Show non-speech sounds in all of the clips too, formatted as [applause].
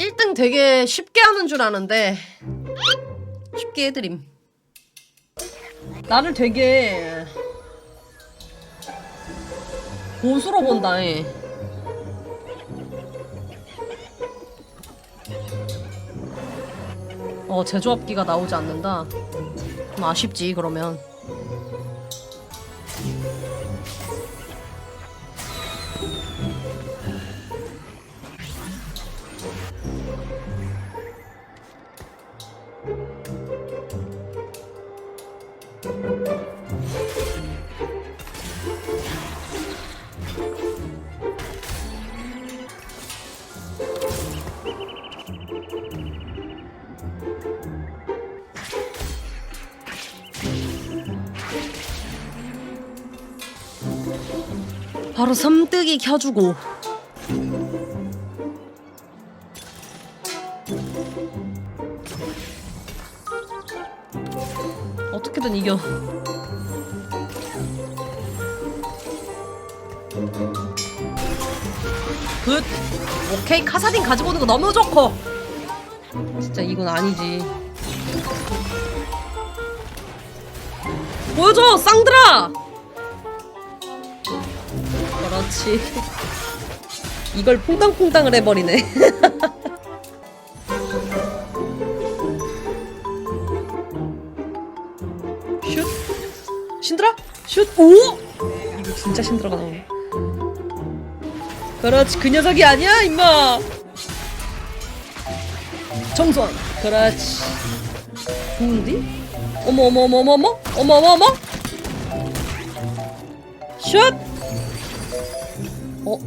1등 되게 쉽게 하는 줄 아는데 쉽게 해드림. 나를 되게 보수로 본다. 해. 어 제조업기가 나오지 않는다. 좀 아쉽지 그러면. 바로 삼뜨기 켜주고. 어떻게든 이겨. 굿. 오케이. 카사딘 가지고 오는 거 너무 좋고. 진짜 이건 아니지. 보여줘 쌍들아 그렇지. 이걸 퐁당퐁당을 해버리네. [laughs] 슛. 신드라? 슛. 오! 이거 진짜 신드라가 나오네. 그렇지. 그 녀석이 아니야, 임마. 정선. 그렇지. 어머, 어머, 어머, 어머, 어머, 어머, 어머, 어머. 슛. 어?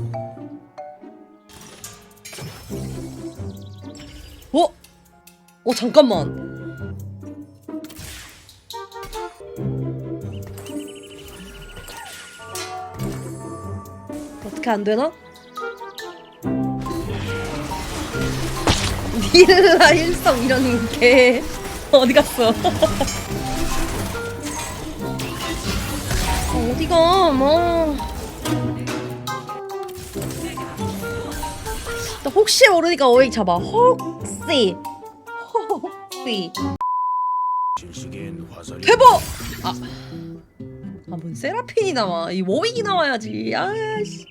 어? 어 잠깐만 어떻게 안 되나? 닐라 일성 이런 게 어디 갔어? [laughs] 어디가 뭐 나 혹시 모르니까 어이 잡아. 혹시. 혹시. 대박! 아. 아, 뭔 세라핀이 나와. 이 워윅이 나와야지. 아씨.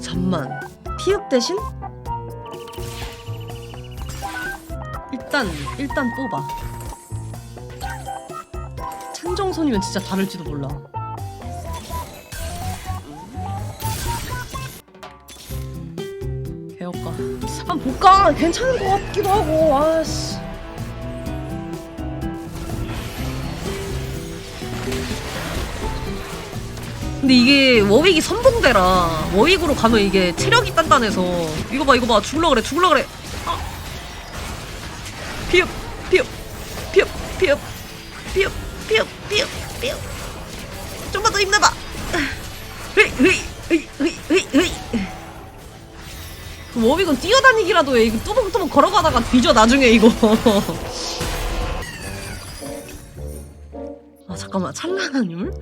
잠만. 피읍 대신? 일단 일단 뽑아. 찬정선이면 진짜 다를지도 몰라. 개업가. 한번 볼까? 괜찮은 것 같기도 하고. 아씨. 근데 이게 워윅이 선봉대라 워윅으로 가면 이게 체력이 단단해서 이거 봐 이거 봐. 죽을라 그래 죽을라 그래. 아. 피읍 피읍 피읍 피읍 피읍 피읍 피읍 피읍. 좀만 더 힘내봐. 으이 으이 으이 으이 으이 으이 그 워윅은 뛰어다니기라도 해. 이거 뚜벅뚜벅 걸어가다가 뒤져 나중에 이거. [laughs] 아 잠깐만. 찬란한 율?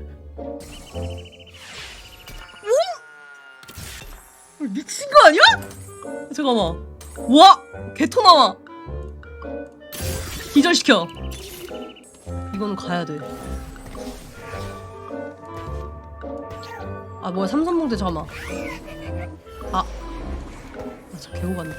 미친 거 아니야? 잠깐만. 와! 개토 나와! 기절시켜. 이거는 가야 돼. 아, 뭐야, 삼선봉대 잠깐만. 아. 아, 저 개고 갔네.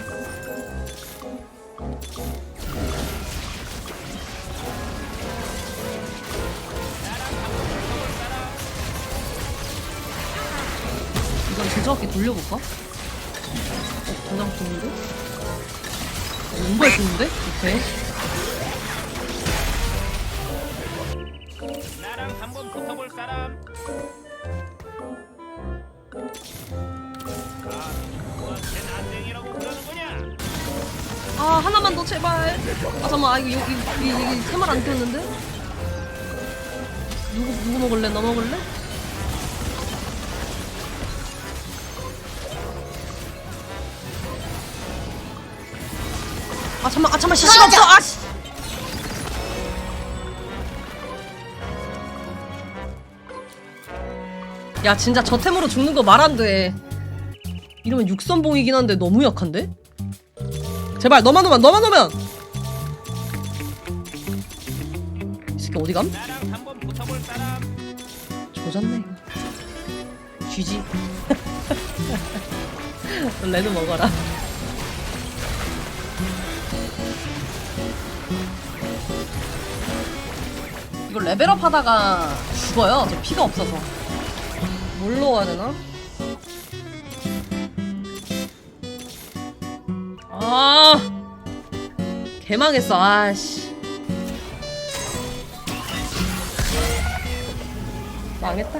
이건 제조학기 돌려볼까? 어, 저장 좋은데? 뭔가 좋은데? 오케이. 나랑 한번 붙어볼 사람 아, 너한텐 안댕이라고 그러는구냐 아, 하나만 더 제발. 아, 잠깐만. 아, 이거, 이거, 이거, 이거, 이거 세말 안 띄웠는데? 누구 누구 먹을래? 너 먹을래? 아 잠만 아 잠만 시시가 없어. 아씨. 야 진짜 저 템으로 죽는 거 말 안 돼. 이러면 육선봉이긴 한데 너무 약한데? 제발 너만 오면 너만 오면! 이 새끼 어디 감? 조졌네. 쥐지. [laughs] 레드 먹어라 이거 레벨업 하다가 죽어요. 저 피가 없어서. 뭘로 가야 되나? 아 개망했어. 아씨. 망했다.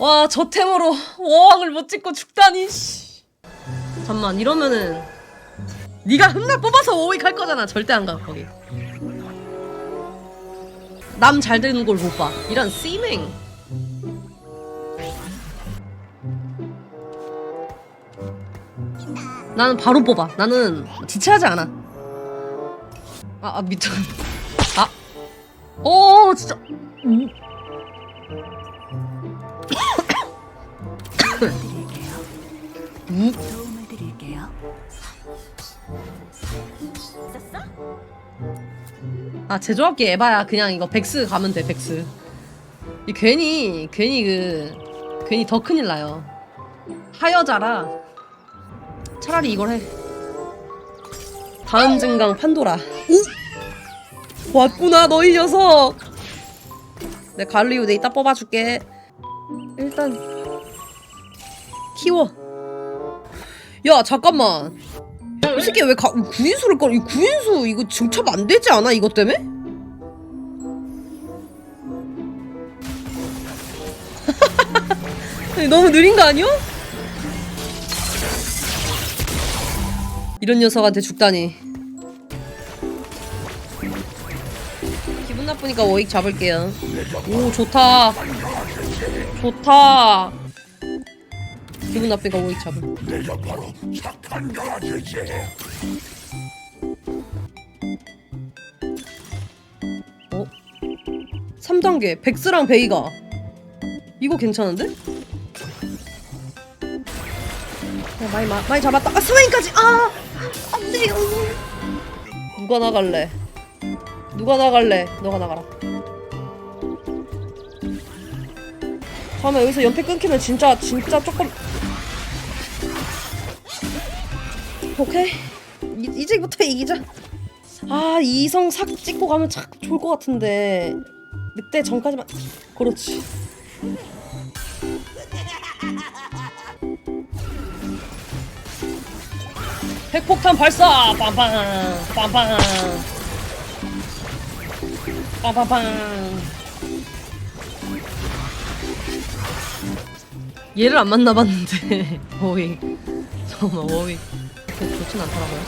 와 저 템으로 워왕을 못 찍고 죽다니 씨. 잠만 이러면은 네가 흠나 뽑아서 워윅 할 거잖아. 절대 안 가 거기 남 잘 되는 걸 못 봐. 이런 씨맹 나는 바로 뽑아. 나는 지체하지 않아. 아, 아 미쳐 아. 오, 진짜. 음. [coughs] 음. 아 제조합기 에바야. 그냥 이거 백스 가면 돼 백스. 이 괜히 괜히 그 괜히 더 큰일 나요. 하여자라. 차라리 이걸 해. 다음 증강 판도라. 오? 왔구나 너희 녀석. 내 갈리오데 이따 뽑아줄게. 일단 키워. 야 잠깐만 이 새끼 왜 가, 구인수를 꺼? 이 구인수 이거 증첩 안 되지 않아 이것 때문에? [laughs] 너무 느린 거 아니야? 이런 녀석한테 죽다니. 기분 나쁘니까 워익 잡을게요. 오 좋다. 좋다. 기분 나쁘니까 워익 잡을. 어? 3단계 백스랑 베이가 이거 괜찮은데? 야, 많이 마, 많이 잡았다. 아 스웨인까지. 아 안 돼요. 누가 나갈래? 누가 나갈래? 너가 나가라. 잠깐만 여기서 연패 끊기면 진짜 진짜 조금 오케이. 이, 이 제부터 이기자. 아 이성 삭 찍고 가면 참 좋을 것 같은데. 늑대 전까지만. 그렇지. 핵폭탄 발사! 빵빵 빵빵 빵빵빵 얘를 안 만나봤는데. [laughs] 워윅 잠깐만 워윅 그렇게 좋진 않더라고요.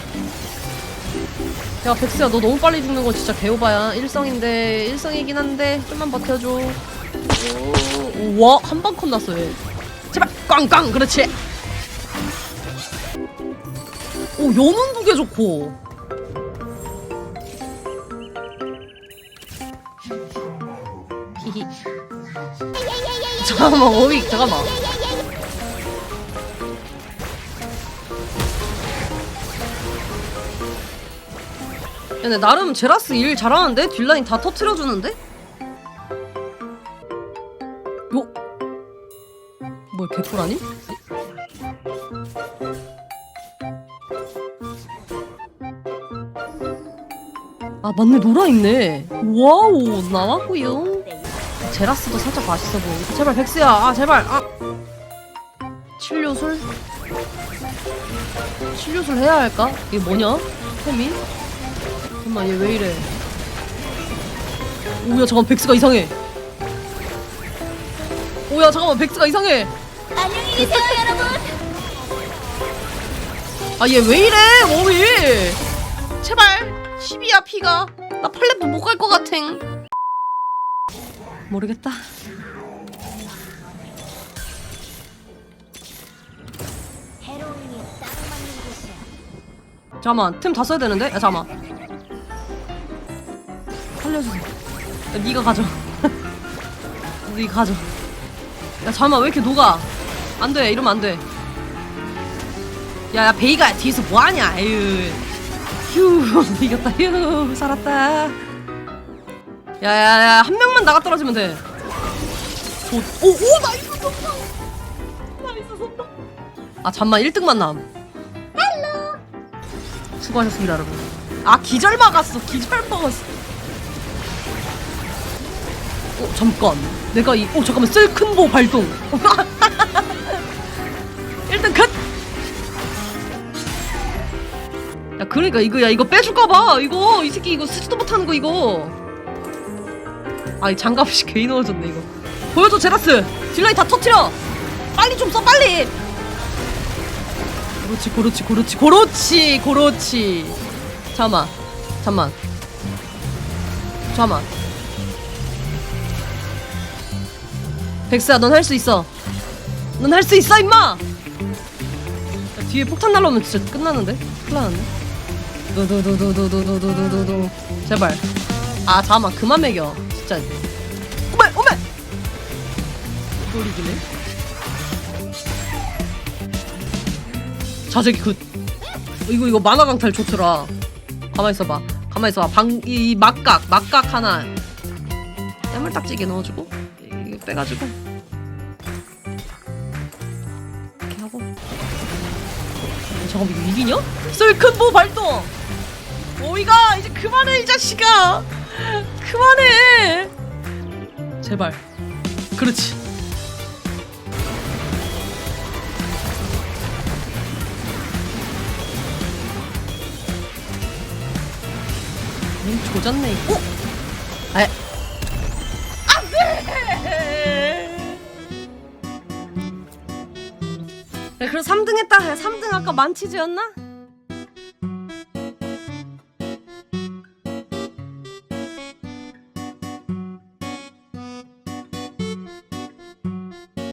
야 백스야 너 너무 빨리 죽는 거 진짜 개오바야. 일성인데 일성이긴 한데 좀만 버텨줘. 오, 와 한 방 컷 났어 얘. 제발 꽝꽝 그렇지. 오 연운 두개 좋고. [laughs] 잠깐만 워윅 잠깐만 근데 나름 제라스 일 잘하는데? 뒷라인 다 터트려주는데? 요? 뭐 개꿀 아니? 아 맞네 노라 있네 와우 나왔구요 제라스도 살짝 맛있어 보여 제발 백스야 아 제발 아 치료술? 치료술 해야 할까? 이게 뭐냐? 템이? 잠깐만 얘 왜 이래 오야 잠깐 백스가 이상해 오야 잠깐만 백스가 이상해 안녕히 계세요, 여러분. 아 얘 왜 이래 몸이 제발 10이야 피가 나 팔레트 못갈 것 같아 모르겠다. 헤로인이 딱 맞는 곳이야. 잠깐만 템다 써야 되는데? 야 잠깐만 살려주세요. 야 니가 가져. [laughs] 니가 가져. 야 잠깐만 왜 이렇게 녹아? 안 돼 이러면 안 돼. 야 야 베이가 뒤에서 뭐 하냐? 에휴. 휴 [laughs] 이겼다. 휴 살았다. 야야야 한 명만 나가 떨어지면 돼. 오오 나이스 선다 나이스 선다 아 잠만 1등만 남. 수고하셨습니다 여러분. 아 기절 막았어. 기절 막았어 어 잠깐. 내가 이 어 잠깐만 쓸큰보 발동. [laughs] 1등 컷! 야 그러니까 이거 야 이거 빼줄까봐 이거. 이 새끼 이거 쓰지도 못하는 거 이거. 아이 장갑이 [laughs] 괜히 넣어졌네 이거. 보여줘 제라스! 딜라이 다 터트려! 빨리 좀 써 빨리! 그렇지 그렇지 그렇지 그렇지 그렇지. 잠만 잠만 잠만 백스야 넌 할 수 있어. 넌 할 수 있어 임마! 야, 뒤에 폭탄 날라오면 진짜 끝나는데? 큰일 나는데? 도도도도도도도도도도 제발. 아 잠만 그만 매겨. 진짜. 오메 오메! 이걸 이기네. 자재기 굿 이거 이거 만화 강탈 좋더라. 가만 있어봐. 가만 있어봐. 방이 막각 막각 하나 야물딱지게 넣어주고 이거 빼가지고. 이렇게 하고. 잠깐만 이거 이기냐? 쓸큰보 발동! 오이가 이제 그만해 이 자식아! 그만해! 제발. 그렇지. 님 조졌네. 어? 아, 그래서 3등 했다. 3등 아까 만치즈였나?